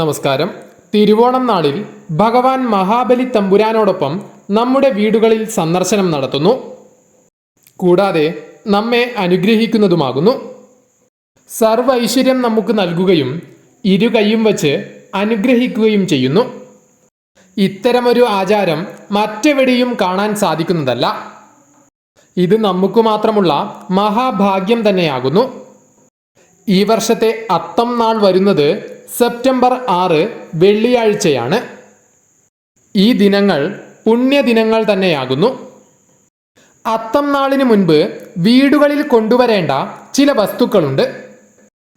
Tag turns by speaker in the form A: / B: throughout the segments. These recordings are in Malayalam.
A: നമസ്കാരം. തിരുവോണം നാളിൽ ഭഗവാൻ മഹാബലി തമ്പുരാനോടൊപ്പം നമ്മുടെ വീടുകളിൽ സന്ദർശനം നടത്തുന്നു. കൂടാതെ നമ്മെ അനുഗ്രഹിക്കുന്നതുമാകുന്നു. സർവ ഐശ്വര്യം നമുക്ക് നൽകുകയും ഇരു കൈയും വച്ച് അനുഗ്രഹിക്കുകയും ചെയ്യുന്നു. ഇത്തരമൊരു ആചാരം മറ്റെവിടെയും കാണാൻ സാധിക്കുന്നതല്ല. ഇത് നമുക്ക് മാത്രമുള്ള മഹാഭാഗ്യം തന്നെയാകുന്നു. ഈ വർഷത്തെ അത്തം നാൾ വരുന്നത് സെപ്റ്റംബർ ആറ് വെള്ളിയാഴ്ചയാണ്. ഈ ദിനങ്ങൾ പുണ്യദിനങ്ങൾ തന്നെയാകുന്നു. അത്തം നാളിന് മുൻപ് വീടുകളിൽ കൊണ്ടുവരേണ്ട ചില വസ്തുക്കളുണ്ട്.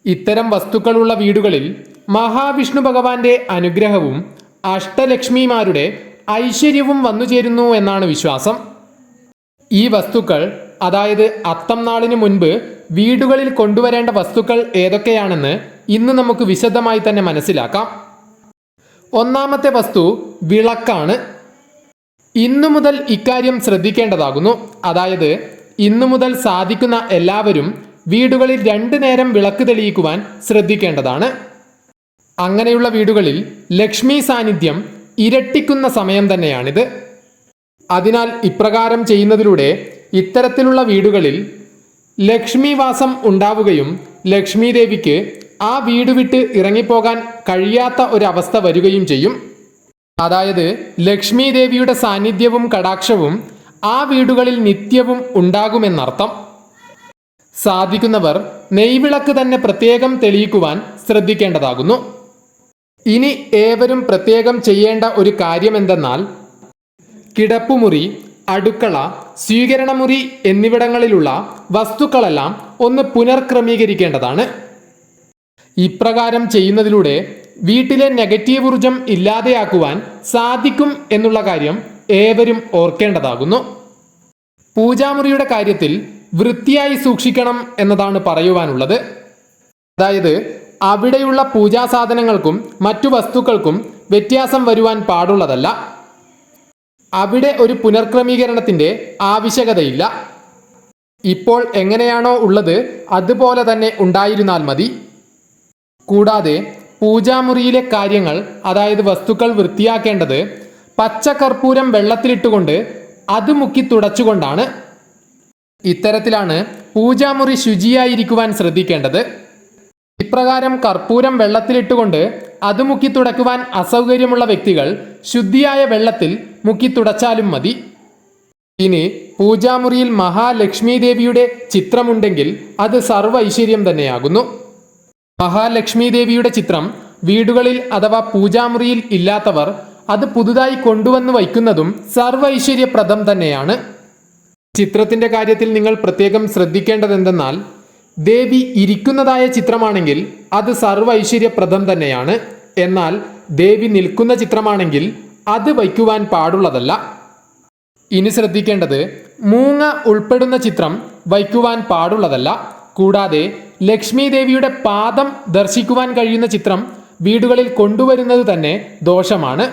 A: ഇത്തരം വസ്തുക്കളുള്ള വീടുകളിൽ മഹാവിഷ്ണു ഭഗവാന്റെ അനുഗ്രഹവും അഷ്ടലക്ഷ്മിമാരുടെ ഐശ്വര്യവും വന്നുചേരുന്നു എന്നാണ് വിശ്വാസം. ഈ വസ്തുക്കൾ അതായത് അത്തം നാളിന് മുൻപ് വീടുകളിൽ കൊണ്ടുവരേണ്ട വസ്തുക്കൾ ഏതൊക്കെയാണെന്ന് ഇന്ന് നമുക്ക് വിശദമായി തന്നെ മനസ്സിലാക്കാം. ഒന്നാമത്തെ വസ്തു വിളക്കാണ്. ഇന്നു മുതൽ ഇക്കാര്യം ശ്രദ്ധിക്കേണ്ടതാകുന്നു. അതായത് ഇന്നു മുതൽ സാധിക്കുന്ന എല്ലാവരും വീടുകളിൽ രണ്ടു നേരം വിളക്ക് തെളിയിക്കുവാൻ ശ്രദ്ധിക്കേണ്ടതാണ്. അങ്ങനെയുള്ള വീടുകളിൽ ലക്ഷ്മി സാന്നിധ്യം ഇരട്ടിക്കുന്ന സമയം തന്നെയാണിത്. അതിനാൽ ഇപ്രകാരം ചെയ്യുന്നതിലൂടെ ഇത്തരത്തിലുള്ള വീടുകളിൽ ലക്ഷ്മിവാസം ഉണ്ടാവുകയും ലക്ഷ്മി ദേവിക്ക് ആ വീട് വിട്ട് ഇറങ്ങിപ്പോകാൻ കഴിയാത്ത ഒരവസ്ഥ വരികയും ചെയ്യും. അതായത് ലക്ഷ്മി ദേവിയുടെ സാന്നിധ്യവും കടാക്ഷവും ആ വീടുകളിൽ നിത്യവും ഉണ്ടാകുമെന്നർത്ഥം. സാധിക്കുന്നവർ നെയ്വിളക്ക് തന്നെ പ്രത്യേകം തെളിയിക്കുവാൻ ശ്രദ്ധിക്കേണ്ടതാകുന്നു. ഇനി ഏവരും പ്രത്യേകം ചെയ്യേണ്ട ഒരു കാര്യമെന്തെന്നാൽ കിടപ്പുമുറി അടുക്കള സ്വീകരണമുറി എന്നിവിടങ്ങളിലുള്ള വസ്തുക്കളെല്ലാം ഒന്ന് പുനർക്രമീകരിക്കേണ്ടതാണ്. ഇപ്രകാരം ചെയ്യുന്നതിലൂടെ വീട്ടിലെ നെഗറ്റീവ് ഊർജം ഇല്ലാതെയാക്കുവാൻ സാധിക്കും എന്നുള്ള കാര്യം ഏവരും ഓർക്കേണ്ടതാകുന്നു. പൂജാമുറിയുടെ കാര്യത്തിൽ വൃത്തിയായി സൂക്ഷിക്കണം എന്നതാണ് പറയുവാനുള്ളത്. അതായത് അവിടെയുള്ള പൂജാസാധനങ്ങൾക്കും മറ്റു വസ്തുക്കൾക്കും വ്യത്യാസം വരുവാൻ പാടുള്ളതല്ല. അവിടെ ഒരു പുനർക്രമീകരണത്തിന്റെ ആവശ്യകതയില്ല. ഇപ്പോൾ എങ്ങനെയാണോ ഉള്ളത് അതുപോലെ തന്നെ ഉണ്ടായിരുന്നാൽ മതി. കൂടാതെ പൂജാമുറിയിലെ കാര്യങ്ങൾ അതായത് വസ്തുക്കൾ വൃത്തിയാക്കേണ്ടത് പച്ചക്കർപ്പൂരം വെള്ളത്തിലിട്ടുകൊണ്ട് അത് മുക്കി തുടച്ചുകൊണ്ടാണ്. ഇത്തരത്തിലാണ് പൂജാമുറി ശുചിയായിരിക്കുവാൻ ശ്രദ്ധിക്കേണ്ടത്. ഇപ്രകാരം കർപ്പൂരം വെള്ളത്തിലിട്ടുകൊണ്ട് അത് മുക്കി തുടക്കുവാൻ അസൗകര്യമുള്ള വ്യക്തികൾ ശുദ്ധിയായ വെള്ളത്തിൽ മുക്കി തുടച്ചാലും മതി. ഇനി പൂജാമുറിയിൽ മഹാലക്ഷ്മി ദേവിയുടെ ചിത്രമുണ്ടെങ്കിൽ അത് സർവ ഐശ്വര്യം തന്നെയാകുന്നു. മഹാലക്ഷ്മി ദേവിയുടെ ചിത്രം വീടുകളിൽ അഥവാ പൂജാമുറിയിൽ ഇല്ലാത്തവർ അത് പുതുതായി കൊണ്ടുവന്ന് വയ്ക്കുന്നതും സർവ ഐശ്വര്യപ്രദം തന്നെയാണ്. ചിത്രത്തിന്റെ കാര്യത്തിൽ നിങ്ങൾ പ്രത്യേകം ശ്രദ്ധിക്കേണ്ടതെന്തെന്നാൽ ദേവി ഇരിക്കുന്നതായ ചിത്രമാണെങ്കിൽ അത് സർവ ഐശ്വര്യപ്രദം തന്നെയാണ്. എന്നാൽ ദേവി നിൽക്കുന്ന ചിത്രമാണെങ്കിൽ അത് വയ്ക്കുവാൻ പാടുള്ളതല്ല. ഇനി ശ്രദ്ധിക്കേണ്ടത് മൂങ്ങ ഉൾപ്പെടുന്ന ചിത്രം വയ്ക്കുവാൻ പാടുള്ളതല്ല. കൂടാതെ ലക്ഷ്മി ദേവിയുടെ പാദം ദർശിക്കുവാൻ കഴിയുന്ന ചിത്രം വീടുകളിൽ കൊണ്ടുവരുന്നത് തന്നെ ദോഷമാണ്.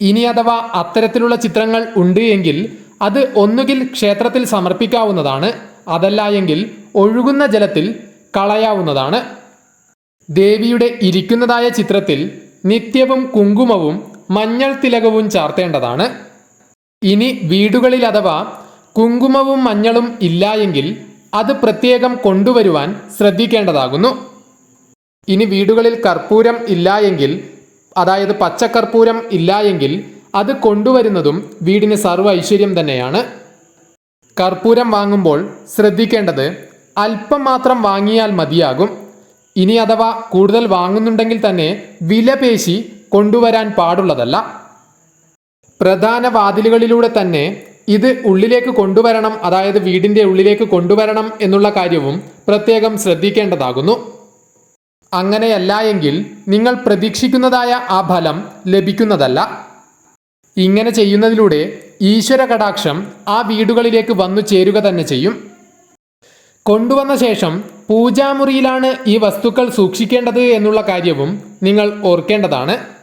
A: ഇനി അഥവാ അത്തരത്തിലുള്ള ചിത്രങ്ങൾ ഉണ്ട് എങ്കിൽ അത് ഒന്നുകിൽ ക്ഷേത്രത്തിൽ സമർപ്പിക്കാവുന്നതാണ് അതല്ല എങ്കിൽ ഒഴുകുന്ന ജലത്തിൽ കളയാവുന്നതാണ്. ദേവിയുടെ ഇരിക്കുന്നതായ ചിത്രത്തിൽ നിത്യവും കുങ്കുമവും മഞ്ഞൾ തിലകവും ചാർത്തേണ്ടതാണ്. ഇനി വീടുകളിൽ അഥവാ കുങ്കുമവും മഞ്ഞളും ഇല്ല എങ്കിൽ അത് പ്രത്യേകം കൊണ്ടുവരുവാൻ ശ്രദ്ധിക്കേണ്ടതാകുന്നു. ഇനി വീടുകളിൽ കർപ്പൂരം ഇല്ല എങ്കിൽ അതായത് പച്ചക്കർപ്പൂരം ഇല്ല എങ്കിൽ അത് കൊണ്ടുവരുന്നതും വീടിന് സർവ ഐശ്വര്യം തന്നെയാണ്. കർപ്പൂരം വാങ്ങുമ്പോൾ ശ്രദ്ധിക്കേണ്ടത് അല്പം മാത്രം വാങ്ങിയാൽ മതിയാകും. ഇനി അഥവാ കൂടുതൽ വാങ്ങുന്നുണ്ടെങ്കിൽ തന്നെ വില പേശി കൊണ്ടുവരാൻ പാടുള്ളതല്ല. പ്രധാന വാതിലുകളിലൂടെ തന്നെ ഇത് ഉള്ളിലേക്ക് കൊണ്ടുവരണം അതായത് വീടിന്റെ ഉള്ളിലേക്ക് കൊണ്ടുവരണം എന്നുള്ള കാര്യവും പ്രത്യേകം ശ്രദ്ധിക്കേണ്ടതാകുന്നു. അങ്ങനെയല്ല എങ്കിൽ നിങ്ങൾ പ്രതീക്ഷിക്കുന്നതായ ആ ഫലം ലഭിക്കുന്നതല്ല. ഇങ്ങനെ ചെയ്യുന്നതിലൂടെ ഈശ്വര കടാക്ഷം ആ വീടുകളിലേക്ക് വന്നു ചേരുക തന്നെ ചെയ്യും. കൊണ്ടുവന്ന ശേഷം പൂജാമുറിയിലാണ് ഈ വസ്തുക്കൾ സൂക്ഷിക്കേണ്ടത് എന്നുള്ള കാര്യവും നിങ്ങൾ ഓർക്കേണ്ടതാണ്.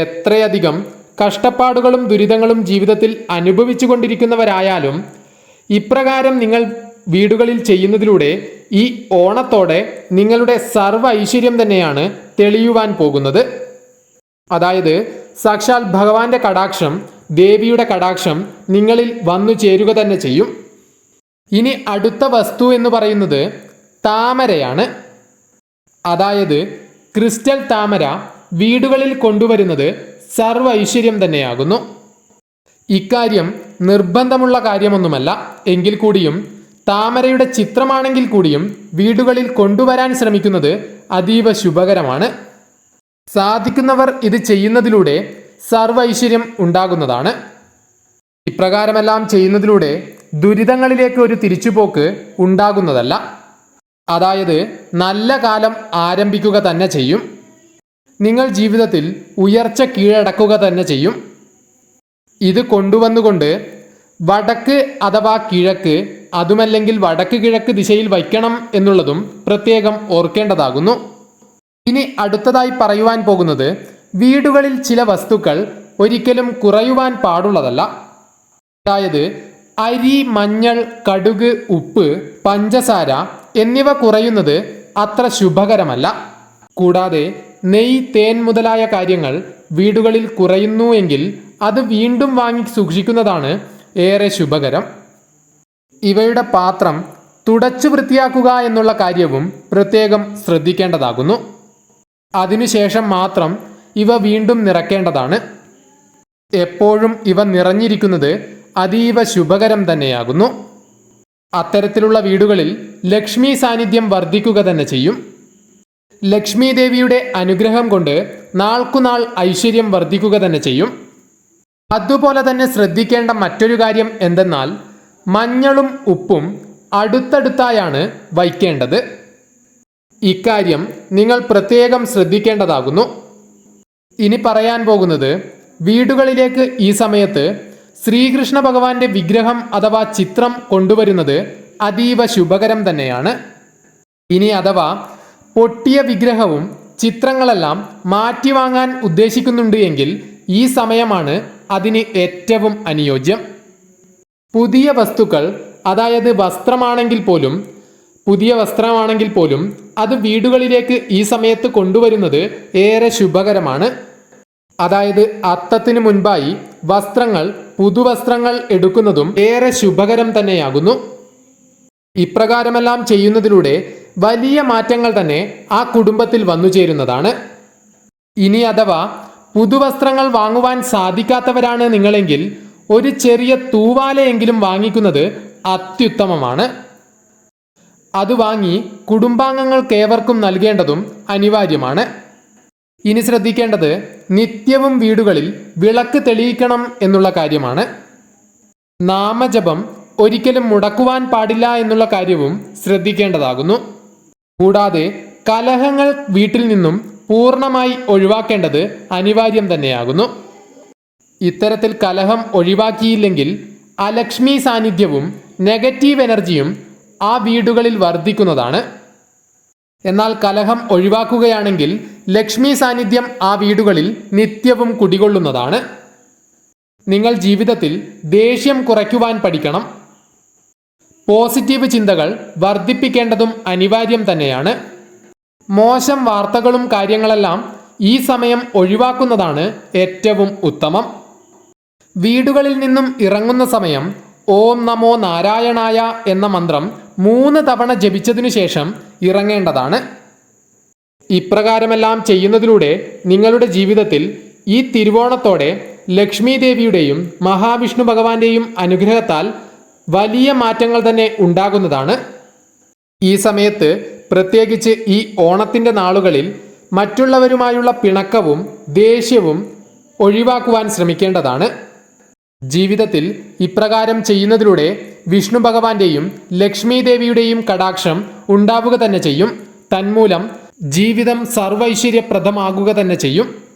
A: എത്രയധികം കഷ്ടപ്പാടുകളും ദുരിതങ്ങളും ജീവിതത്തിൽ അനുഭവിച്ചു കൊണ്ടിരിക്കുന്നവരായാലും ഇപ്രകാരം നിങ്ങൾ വീടുകളിൽ ചെയ്യുന്നതിലൂടെ ഈ ഓണത്തോടെ നിങ്ങളുടെ സർവ ഐശ്വര്യം തന്നെയാണ് തെളിയുവാൻ പോകുന്നത്. അതായത് സാക്ഷാൽ ഭഗവാന്റെ കടാക്ഷം ദേവിയുടെ കടാക്ഷം നിങ്ങളിൽ വന്നു ചേരുക തന്നെ ചെയ്യും. ഇനി അടുത്ത വസ്തു എന്ന് പറയുന്നത് താമരയാണ്. അതായത് ക്രിസ്റ്റൽ താമര വീടുകളിൽ കൊണ്ടുവരുന്നത് സർവ ഐശ്വര്യം തന്നെയാകുന്നു. ഇക്കാര്യം നിർബന്ധമുള്ള കാര്യമൊന്നുമല്ല. എങ്കിൽ കൂടിയും താമരയുടെ ചിത്രമാണെങ്കിൽ കൂടിയും വീടുകളിൽ കൊണ്ടുവരാൻ ശ്രമിക്കുന്നത് അതീവ ശുഭകരമാണ്. സാധിക്കുന്നവർ ഇത് ചെയ്യുന്നതിലൂടെ സർവ ഐശ്വര്യം ഉണ്ടാകുന്നതാണ്. ഇപ്രകാരമെല്ലാം ചെയ്യുന്നതിലൂടെ ദുരിതങ്ങളിലേക്ക് ഒരു തിരിച്ചുപോക്ക് ഉണ്ടാകുന്നതല്ല. അതായത് നല്ല കാലം ആരംഭിക്കുക തന്നെ ചെയ്യും. നിങ്ങൾ ജീവിതത്തിൽ ഉയർച്ച കീഴടക്കുക തന്നെ ചെയ്യും. ഇത് കൊണ്ടുവന്നുകൊണ്ട് വടക്ക് അഥവാ കിഴക്ക് അതുമല്ലെങ്കിൽ വടക്ക് കിഴക്ക് ദിശയിൽ വയ്ക്കണം എന്നുള്ളതും പ്രത്യേകം ഓർക്കേണ്ടതാകുന്നു. ഇനി അടുത്തതായി പറയുവാൻ പോകുന്നത് വീടുകളിൽ ചില വസ്തുക്കൾ ഒരിക്കലും കുറയുവാൻ പാടുള്ളതല്ല. അതായത് അരി മഞ്ഞൾ കടുക് ഉപ്പ് പഞ്ചസാര എന്നിവ കുറയുന്നത് അത്ര ശുഭകരമല്ല. കൂടാതെ നെയ് തേൻ മുതലായ കാര്യങ്ങൾ വീടുകളിൽ കുറയുന്നു എങ്കിൽ അത് വീണ്ടും വാങ്ങി സൂക്ഷിക്കുന്നതാണ് ഏറെ ശുഭകരം. ഇവയുടെ പാത്രം തുടച്ചു വൃത്തിയാക്കുക എന്നുള്ള കാര്യവും പ്രത്യേകം ശ്രദ്ധിക്കേണ്ടതാകുന്നു. അതിനുശേഷം മാത്രം ഇവ വീണ്ടും നിറക്കേണ്ടതാണ്. എപ്പോഴും ഇവ നിറഞ്ഞിരിക്കുന്നത് അതീവ ശുഭകരം തന്നെയാകുന്നു. അത്തരത്തിലുള്ള വീടുകളിൽ ലക്ഷ്മി സാന്നിധ്യം വർദ്ധിക്കുക തന്നെ ചെയ്യും. ലക്ഷ്മി ദേവിയുടെ അനുഗ്രഹം കൊണ്ട് നാൾക്കുനാൾ ഐശ്വര്യം വർദ്ധിക്കുക തന്നെ ചെയ്യും. അതുപോലെ തന്നെ ശ്രദ്ധിക്കേണ്ട മറ്റൊരു കാര്യം എന്തെന്നാൽ മഞ്ഞളും ഉപ്പും അടുത്തടുത്തായാണ് വയ്ക്കേണ്ടത്. ഇക്കാര്യം നിങ്ങൾ പ്രത്യേകം ശ്രദ്ധിക്കേണ്ടതാകുന്നു. ഇനി പറയാൻ പോകുന്നത് വീടുകളിലേക്ക് ഈ സമയത്ത് ശ്രീകൃഷ്ണ ഭഗവാന്റെ വിഗ്രഹം അഥവാ ചിത്രം കൊണ്ടുവരുന്നത് അതീവ ശുഭകരം തന്നെയാണ്. ഇനി അഥവാ പൊട്ടിയ വിഗ്രഹവും ചിത്രങ്ങളെല്ലാം മാറ്റി വാങ്ങാൻ ഉദ്ദേശിക്കുന്നുണ്ട് എങ്കിൽ ഈ സമയമാണ് അതിന് ഏറ്റവും അനുയോജ്യം. പുതിയ വസ്തുക്കൾ അതായത് വസ്ത്രമാണെങ്കിൽ പോലും പുതിയ വസ്ത്രമാണെങ്കിൽ പോലും അത് വീടുകളിലേക്ക് ഈ സമയത്ത് കൊണ്ടുവരുന്നത് ഏറെ ശുഭകരമാണ്. അതായത് അത്തത്തിന് മുൻപായി വസ്ത്രങ്ങൾ പുതുവസ്ത്രങ്ങൾ എടുക്കുന്നതും ഏറെ ശുഭകരം തന്നെയാകുന്നു. ഇപ്രകാരമെല്ലാം ചെയ്യുന്നതിലൂടെ വലിയ മാറ്റങ്ങൾ തന്നെ ആ കുടുംബത്തിൽ വന്നു ചേരുന്നതാണ്. ഇനി അഥവാ പുതുവസ്ത്രങ്ങൾ വാങ്ങുവാൻ സാധിക്കാത്തവരാണ് നിങ്ങളെങ്കിൽ ഒരു ചെറിയ തൂവാലയെങ്കിലും വാങ്ങിക്കുന്നത് അത്യുത്തമമാണ്. അത് വാങ്ങി കുടുംബാംഗങ്ങൾക്കേവർക്കും നൽകേണ്ടതും അനിവാര്യമാണ്. ഇനി ശ്രദ്ധിക്കേണ്ടത് നിത്യവും വീടുകളിൽ വിളക്ക് തെളിയിക്കണം എന്നുള്ള കാര്യമാണ്. നാമജപം ഒരിക്കലും മുടക്കുവാൻ പാടില്ല എന്നുള്ള കാര്യവും ശ്രദ്ധിക്കേണ്ടതാകുന്നു. കൂടാതെ കലഹങ്ങൾ വീട്ടിൽ നിന്നും പൂർണമായി ഒഴിവാക്കേണ്ടത് അനിവാര്യം തന്നെയാകുന്നു. ഇത്തരത്തിൽ കലഹം ഒഴിവാക്കിയില്ലെങ്കിൽ അലക്ഷ്മി സാന്നിധ്യവും നെഗറ്റീവ് എനർജിയും ആ വീടുകളിൽ വർദ്ധിക്കുന്നതാണ്. എന്നാൽ കലഹം ഒഴിവാക്കുകയാണെങ്കിൽ ലക്ഷ്മി സാന്നിധ്യം ആ വീടുകളിൽ നിത്യവും കുടികൊള്ളുന്നതാണ്. നിങ്ങൾ ജീവിതത്തിൽ ദേഷ്യം കുറയ്ക്കുവാൻ പഠിക്കണം. പോസിറ്റീവ് ചിന്തകൾ വർദ്ധിപ്പിക്കേണ്ടതും അനിവാര്യം തന്നെയാണ്. മോശം വാർത്തകളും കാര്യങ്ങളെല്ലാം ഈ സമയം ഒഴിവാക്കുന്നതാണ് ഏറ്റവും ഉത്തമം. വീടുകളിൽ നിന്നും ഇറങ്ങുന്ന സമയം ഓം നമോ നാരായണായ എന്ന മന്ത്രം മൂന്ന് തവണ ജപിച്ചതിനു ശേഷം ഇറങ്ങേണ്ടതാണ്. ഇപ്രകാരമെല്ലാം ചെയ്യുന്നതിലൂടെ നിങ്ങളുടെ ജീവിതത്തിൽ ഈ തിരുവോണത്തോടെ ലക്ഷ്മി ദേവിയുടെയും മഹാവിഷ്ണു ഭഗവാന്റെയും അനുഗ്രഹത്താൽ വലിയ മാറ്റങ്ങൾ തന്നെ ഉണ്ടാകുന്നതാണ്. ഈ സമയത്ത് പ്രത്യേകിച്ച് ഈ ഓണത്തിന്റെ നാളുകളിൽ മറ്റുള്ളവരുമായുള്ള പിണക്കവും ദേഷ്യവും ഒഴിവാക്കുവാൻ ശ്രമിക്കേണ്ടതാണ്. ജീവിതത്തിൽ ഇപ്രകാരം ചെയ്യുന്നതിലൂടെ വിഷ്ണു ഭഗവാന്റെയും ലക്ഷ്മി ദേവിയുടെയും കടാക്ഷം ഉണ്ടാവുക തന്നെ ചെയ്യും. തന്മൂലം ജീവിതം സർവൈശ്വര്യപ്രദമാകുക തന്നെ ചെയ്യും.